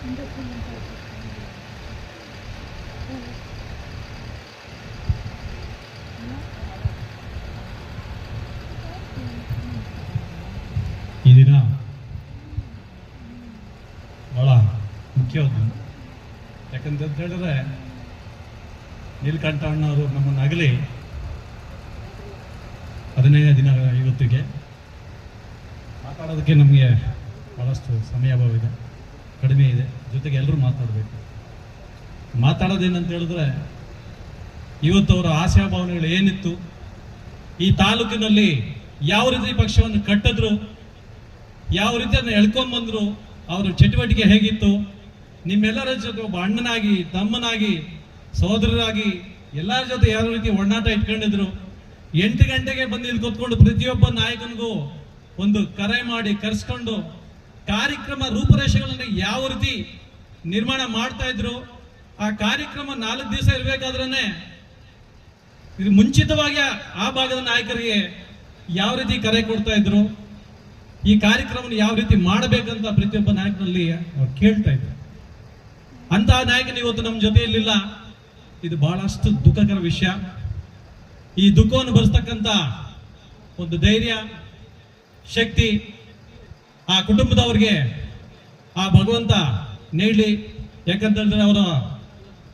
ಈ ದಿನ ಬಹಳ ಮುಖ್ಯವಾದ್ದು ಯಾಕಂತ ಹೇಳಿದ್ರೆ, ನೀಲ್ಕಂಠ ಅಣ್ಣವರು ನಮ್ಮನ್ನು ಅಗಲಿ ಹದಿನೈದನೇ ದಿನ ಇವತ್ತಿಗೆ ಮಾತಾಡೋದಕ್ಕೆ ನಮಗೆ ಭಾಳಷ್ಟು ಸಮಯ ಅಭಾವ ಇದೆ. ಕಡಿಮೆ ಇದೆ. ಜೊತೆಗೆ ಎಲ್ಲರೂ ಮಾತಾಡಬೇಕು. ಮಾತಾಡೋದೇನಂತ ಹೇಳಿದ್ರೆ ಇವತ್ತು ಅವರ ಆಶಾಭಾವನೆಗಳು ಏನಿತ್ತು? ಈ ತಾಲೂಕಿನಲ್ಲಿ ಯಾವ ರೀತಿ ಪಕ್ಷವನ್ನು ಕಟ್ಟಿದ್ರು? ಯಾವ ರೀತಿ ಅದನ್ನು ಎಳ್ಕೊಂಡ್ ಬಂದ್ರು? ಅವರ ಚಟುವಟಿಕೆ ಹೇಗಿತ್ತು? ನಿಮ್ಮೆಲ್ಲರ ಜೊತೆ ಒಬ್ಬ ಅಣ್ಣನಾಗಿ, ತಮ್ಮನಾಗಿ, ಸಹೋದರರಾಗಿ ಎಲ್ಲರ ಜೊತೆ ಯಾವ ರೀತಿ ಒಡನಾಟ ಇಟ್ಕೊಂಡಿದ್ರು? ಎಂಟು ಗಂಟೆಗೆ ಬಂದು ಇಲ್ಲಿ ಕೂತ್ಕೊಂಡು ಪ್ರತಿಯೊಬ್ಬ ನಾಯಕನಿಗೂ ಒಂದು ಕರೆ ಮಾಡಿ ಕರೆಸ್ಕೊಂಡು ಕಾರ್ಯಕ್ರಮ ರೂಪುರೇಷೆಗಳನ್ನು ಯಾವ ರೀತಿ ನಿರ್ಮಾಣ ಮಾಡ್ತಾ ಇದ್ರು, ಆ ಕಾರ್ಯಕ್ರಮ ನಾಲ್ಕು ದಿವಸ ಇರಬೇಕಾದ್ರೆ ಇದು ಮುಂಚಿತವಾಗಿ ಆ ಭಾಗದ ನಾಯಕರಿಗೆ ಯಾವ ರೀತಿ ಕರೆ ಕೊಡ್ತಾ ಇದ್ರು, ಈ ಕಾರ್ಯಕ್ರಮ ಯಾವ ರೀತಿ ಮಾಡಬೇಕಂತ ಪ್ರತಿಯೊಬ್ಬ ನಾಯಕನಲ್ಲಿ ಕೇಳ್ತಾ ಇದ್ರು. ಅಂತ ನಾಯಕನ ಇವತ್ತು ನಮ್ಮ ಜೊತೆಯಲ್ಲಿಲ್ಲ. ಇದು ಬಹಳಷ್ಟು ದುಃಖಕರ ವಿಷಯ. ಈ ದುಃಖವನ್ನು ಭರಿಸ್ತಕ್ಕಂಥ ಒಂದು ಧೈರ್ಯ, ಶಕ್ತಿ ಆ ಕುಟುಂಬದವ್ರಿಗೆ ಆ ಭಗವಂತ ನೀಡಲಿ. ಯಾಕಂತ ಅವರು ಅವರ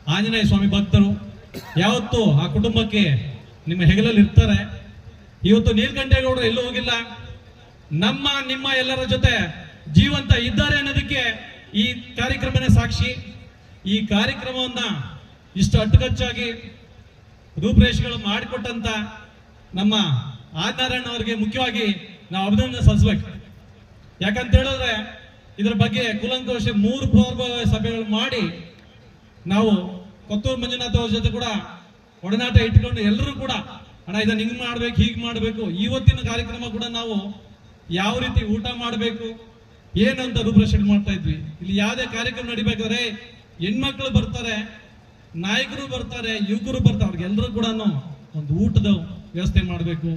ಆಂಜನೇಯ ಸ್ವಾಮಿ ಭಕ್ತರು. ಯಾವತ್ತೂ ಆ ಕುಟುಂಬಕ್ಕೆ ನಿಮ್ಮ ಹೆಗಲಲ್ಲಿ ಇರ್ತಾರೆ. ಇವತ್ತು ನೀಲಕಂಠೇಗೌಡರು ಎಲ್ಲೂ ಹೋಗಿಲ್ಲ. ನಮ್ಮ, ನಿಮ್ಮ ಎಲ್ಲರ ಜೊತೆ ಜೀವಂತ ಇದ್ದಾರೆ ಅನ್ನೋದಕ್ಕೆ ಈ ಕಾರ್ಯಕ್ರಮನೇ ಸಾಕ್ಷಿ. ಈ ಕಾರ್ಯಕ್ರಮವನ್ನ ಇಷ್ಟು ಅಟ್ಟುಕಚ್ಚಾಗಿ ರೂಪರೇಷೆಗಳು ಮಾಡಿಕೊಟ್ಟಂತ ನಮ್ಮ ಆದಿನಾರಾಯಣ ಅವರಿಗೆ ಮುಖ್ಯವಾಗಿ ನಾವು ಅಭಿನಂದನೆ ಸಲ್ಲಿಸ್ಬೇಕು. ಯಾಕಂತ ಹೇಳಿದ್ರೆ ಇದರ ಬಗ್ಗೆ ಕುಲಂಕೋಶ ಮೂರು ಪೂರ್ವ ಸಭೆಗಳು ಮಾಡಿ ನಾವು ಕೊತ್ತೂರು ಮಂಜುನಾಥ್ ಅವ್ರ ಜೊತೆ ಕೂಡ ಒಡನಾಟ ಇಟ್ಕೊಂಡು ಎಲ್ಲರೂ ಕೂಡ, ಅಣ್ಣ, ಇದನ್ನ ಹಿಂಗ್ ಮಾಡ್ಬೇಕು, ಹೀಗ್ ಮಾಡ್ಬೇಕು, ಇವತ್ತಿನ ಕಾರ್ಯಕ್ರಮ ಕೂಡ ನಾವು ಯಾವ ರೀತಿ ಊಟ ಮಾಡಬೇಕು ಏನಂತ ರೂಪರೇಷಣೆ ಮಾಡ್ತಾ ಇದ್ವಿ. ಇಲ್ಲಿ ಯಾವುದೇ ಕಾರ್ಯಕ್ರಮ ನಡಿಬೇಕಾದ್ರೆ ಹೆಣ್ಮಕ್ಳು ಬರ್ತಾರೆ, ನಾಯಕರು ಬರ್ತಾರೆ, ಯುವಕರು ಬರ್ತಾರೆ, ಅವ್ರಿಗೆಲ್ಲರೂ ಕೂಡ ಒಂದು ಊಟದ ವ್ಯವಸ್ಥೆ ಮಾಡಬೇಕು,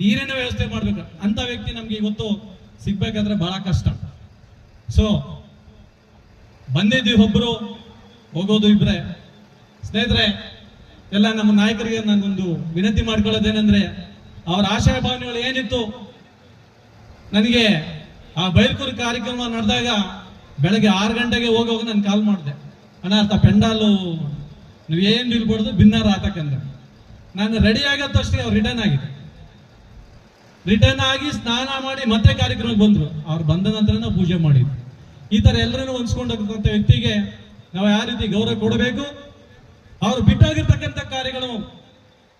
ನೀರಿನ ವ್ಯವಸ್ಥೆ ಮಾಡಬೇಕು. ಅಂತ ವ್ಯಕ್ತಿ ನಮ್ಗೆ ಇವತ್ತು ಸಿಗ್ಬೇಕಾದ್ರೆ ಬಹಳ ಕಷ್ಟ. ಸೊ ಬಂದಿದ್ದೀವಿ ಒಬ್ರು, ಹೋಗೋದು ಇಬ್ರೆ. ಸ್ನೇಹಿತರೆ, ಎಲ್ಲ ನಮ್ಮ ನಾಯಕರಿಗೆ ನಾನೊಂದು ವಿನಂತಿ ಮಾಡ್ಕೊಳ್ಳೋದೇನೆಂದ್ರೆ, ಅವರ ಆಶಯ ಭಾವನೆಗಳು ಏನಿತ್ತು? ನನಗೆ ಆ ಬೈರ್ಕೂರು ಕಾರ್ಯಕ್ರಮ ನಡೆದಾಗ ಬೆಳಗ್ಗೆ ಆರು ಗಂಟೆಗೆ ಹೋಗುವಾಗ ನಾನು ಕಾಲ್ ಮಾಡಿದೆ. ಅಣ್ಣ ಅರ್ಥ ಪೆಂಡಾಲು ಏನು ಇರ್ಬಾರ್ದು ಭಿನ್ನಾರ ಆತಕ್ಕಂದ್ರೆ ನಾನು ರೆಡಿ ಆಗೋ ಅವ್ರು ರಿಟರ್ನ್ ಆಗಿದೆ ರಿಟರ್ನ್ ಆಗಿ ಸ್ನಾನ ಮಾಡಿ ಮತ್ತೆ ಕಾರ್ಯಕ್ರಮಕ್ಕೆ ಬಂದ್ರು. ಅವ್ರು ಬಂದ ನಂತರ ಪೂಜೆ ಮಾಡಿದ್ರು ಈ ತರ ಎಲ್ಲರನ್ನು ಹೊಂದ್ಕೊಂಡು ಹೋಗ್ತಕ್ಕಂಥ ವ್ಯಕ್ತಿಗೆ ನಾವು ಯಾವ ರೀತಿ ಗೌರವ ಕೊಡಬೇಕು? ಅವ್ರು ಬಿಟ್ಟೋಗಿರ್ತಕ್ಕಂಥ ಕಾರ್ಯಗಳು,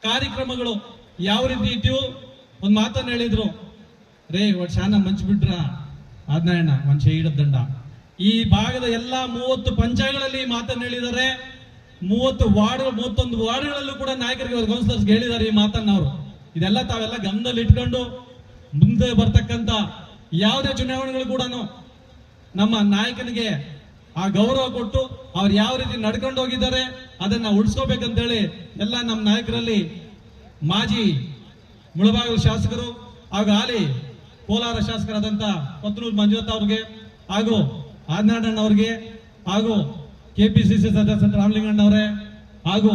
ಕಾರ್ಯಕ್ರಮಗಳು ಯಾವ ರೀತಿ ಇದ್ದೀವೋ ಒಂದು ಮಾತನ್ನು ಹೇಳಿದ್ರು. ರೇ ಒಟ್ಟು ಶಾನ ಮಂಚ್ ಬಿಟ್ರ ಮಂಚ ಮನುಷ್ಯ ದಂಡ. ಈ ಭಾಗದ ಎಲ್ಲಾ ಮೂವತ್ತು ಪಂಚಾಯಗಳಲ್ಲಿ ಮಾತನ್ನ ಹೇಳಿದ್ದಾರೆ. ಮೂವತ್ತು ವಾರ್ಡ್ ಮೂವತ್ತೊಂದು ವಾರ್ಡ್ಗಳಲ್ಲೂ ಕೂಡ ನಾಯಕರಿಗೆ ಕೌನ್ಸಿಲರ್ಸ್ ಹೇಳಿದ್ದಾರೆ ಈ ಮಾತನ್ನ ಅವರು. ಇದೆಲ್ಲ ತಾವೆಲ್ಲ ಗಮನದಲ್ಲಿ ಇಟ್ಕೊಂಡು ಮುಂದೆ ಬರ್ತಕ್ಕಂತ ಯಾವುದೇ ಚುನಾವಣೆಗಳು ಕೂಡ ನಮ್ಮ ನಾಯಕನಿಗೆ ಆ ಗೌರವ ಕೊಟ್ಟು ಅವ್ರು ಯಾವ ರೀತಿ ನಡ್ಕೊಂಡು ಹೋಗಿದ್ದಾರೆ ಅದನ್ನ ಉಳಿಸ್ಕೋಬೇಕಂತೇಳಿ ಎಲ್ಲ ನಮ್ಮ ನಾಯಕರಲ್ಲಿ ಮಾಜಿ ಮುಳಬಾಗಿಲು ಶಾಸಕರು ಹಾಗೂ ಆಲಿ ಕೋಲಾರ ಶಾಸಕರಾದಂತ ಕೊತ್ತನೂರು ಮಂಜುನಾಥ್ ಅವ್ರಿಗೆ ಹಾಗೂ ಅವ್ರಿಗೆ ಹಾಗೂ ಕೆ ಪಿ ಸಿ ಸಿ ಸದಸ್ಯ ರಾಮಲಿಂಗಣ್ಣವರೇ ಹಾಗೂ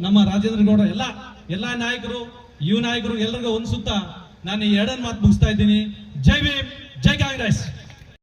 ನಮ್ಮ ರಾಜೇಂದ್ರ ಗೌಡ, ಎಲ್ಲ ಎಲ್ಲ ನಾಯಕರು ಯುವ ನಾಯಕರು ಎಲ್ಲರಿಗೂ ಒಂದ್ಸುತ್ತಾ ನಾನು ಎರಡನ್ ಮಾತು ಮುಗಿಸ್ತಾ ಇದ್ದೀನಿ. ಜೈ ಭೀಮ್ ಜೈ ಕಾಂಗ್ರೆಸ್.